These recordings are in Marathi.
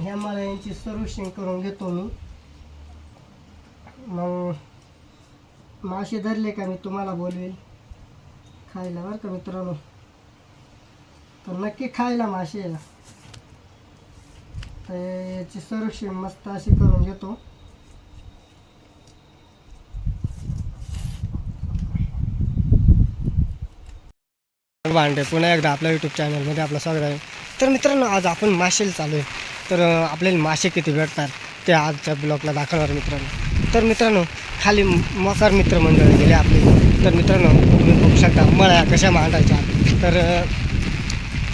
ह्या यांची सर्व्हिसिंग करून घेतो मी. मग मासे धरले का मी तुम्हाला बोलवेल खायला बरं का मित्रांनो. तर नक्की खायला मासे तर याची सर्व्हिसिंग मस्त अशी करून घेतो. भांडे पुन्हा एकदा आपल्या यूट्यूब चॅनलमध्ये आपलं स्वागत आहे. तर मित्रांनो आज आपण मासेला चालू आहे. तर आपल्याला मासे किती भेटतात ते आजच्या ब्लॉगला दाखवणार मित्रांनो. तर मित्रांनो खाली मोकार मित्रमंडळ गेले आपले. तर मित्रांनो तुम्ही बघू शकता मळ्या कशा मांडायच्या. तर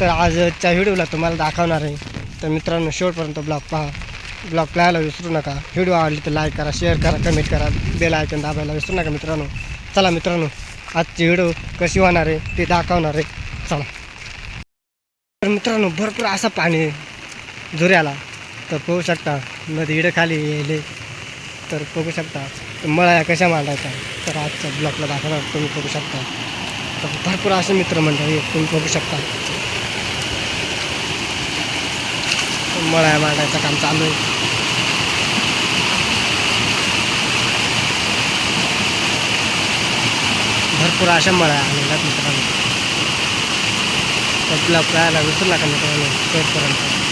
तर आजच्या व्हिडिओला तुम्हाला दाखवणार आहे. तर मित्रांनो शेवटपर्यंत ब्लॉग पहा. ब्लॉग पाहायला विसरू नका. व्हिडिओ आवडली तर लाईक करा शेअर करा कमेंट करा. बेल आयकन दाबायला विसरू नका मित्रांनो. चला मित्रांनो आजची व्हिडिओ कशी होणार आहे ते दाखवणार आहे. चला. तर मित्रांनो भरपूर असं पाणी झुऱ्याला तर पोहू शकता नदी इडं खाली येले तर बघू शकता मळाया मळ्या कशा मांडायच्या. तर आजच्या ब्लॉकला दाखवणार तुम्ही बघू शकता. तर भरपूर असे मित्रमंडळी तुम्ही बघू शकता. मळ्या मांडायचं काम चालू आहे. भरपूर अशा मळ्या आलेल्या आहेत मित्रांनो. तर ब्लॉक पाहायला विसरू नका मित्रांनो शेवटपर्यंत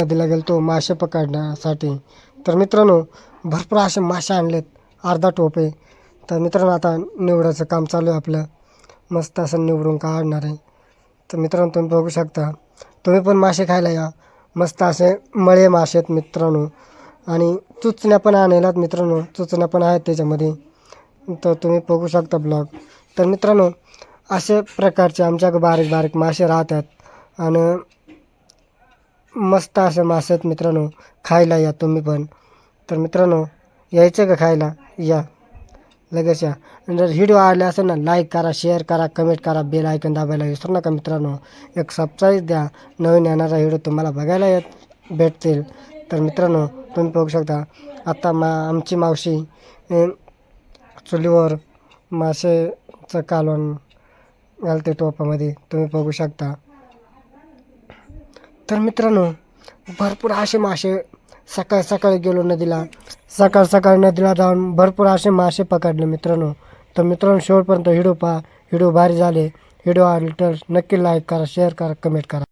नदीला गेलतो मासे पकडण्यासाठी. तर मित्रांनो भरपूर असे मासे आणलेत अर्धा टोपे. तर मित्रांनो आता निवडायचं काम चालू आहे आपलं. मस्त असं निवडून काढणार आहे. तर मित्रांनो तुम्ही बघू शकता. तुम्ही पण मासे खायला या. मस्त असे मळे मासे आहेत मित्रांनो. आणि चुचण्या पण आणल्यात मित्रांनो. चुचण्या पण आहेत त्याच्यामध्ये. तर तुम्ही बघू शकता ब्लॉग. तर मित्रांनो असे प्रकारचे आमच्याकडे बारीक बारीक मासे राहतात. आणि मस्त असे मासे आहेत मित्रांनो खायला या तुम्ही पण. तर मित्रांनो यायचं का खायला? या. लगेच या. जर व्हिडिओ आवडले असेल ना लाईक करा शेअर करा कमेंट करा बेल ऐकून दाबायला विसरू नका मित्रांनो. एक सबस्क्राईब द्या. नवीन येणारा व्हिडिओ तुम्हाला बघायला येत भेटतील. तर मित्रांनो तुम्ही बघू शकता. आता मा आमची मावशी चुलीवर मासेचं कालवण घालते टोपामध्ये. तुम्ही बघू शकता. तर मित्रांनो भरपूर असे मासे सकाळ सकाळी गेलो नदीला. सकाळ सकाळी नदीला जाऊन भरपूर असे मासे पकडले मित्रांनो. तर मित्रांनो शेवटपर्यंत हिडो पहा. हिडो भारी झाले. हिडो आवडले तर नक्की लाईक करा शेअर करा कमेंट करा.